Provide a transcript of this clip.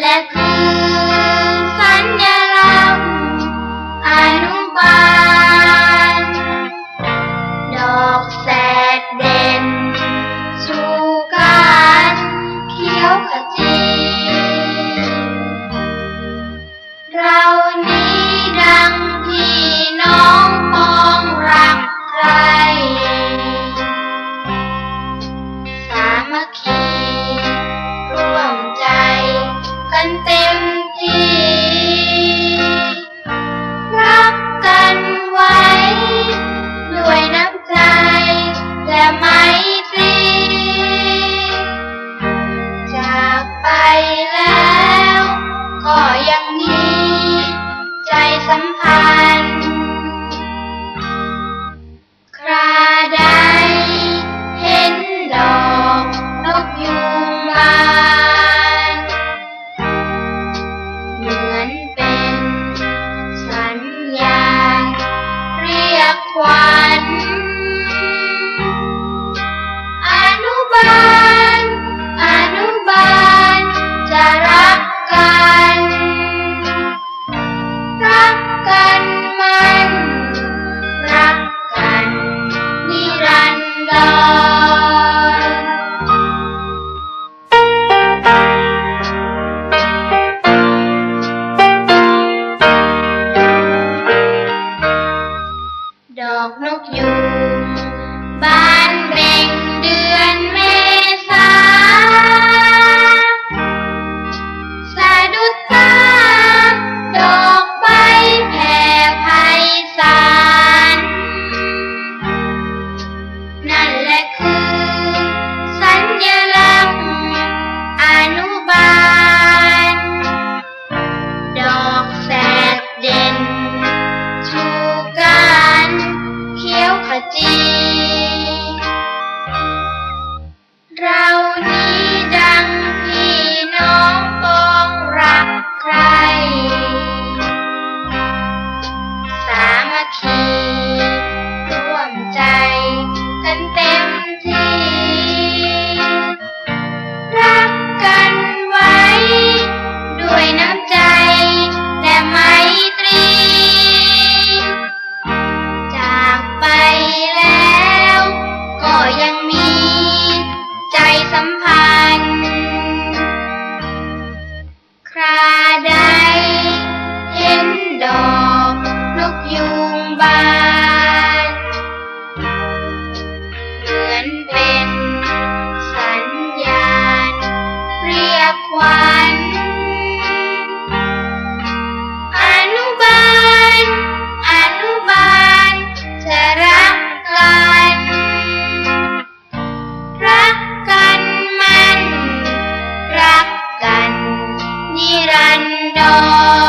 และ knock you พันคราใดเห็นดอกนกยูงบาน เหมือนเป็นสัญญาณ เรียกว่า love.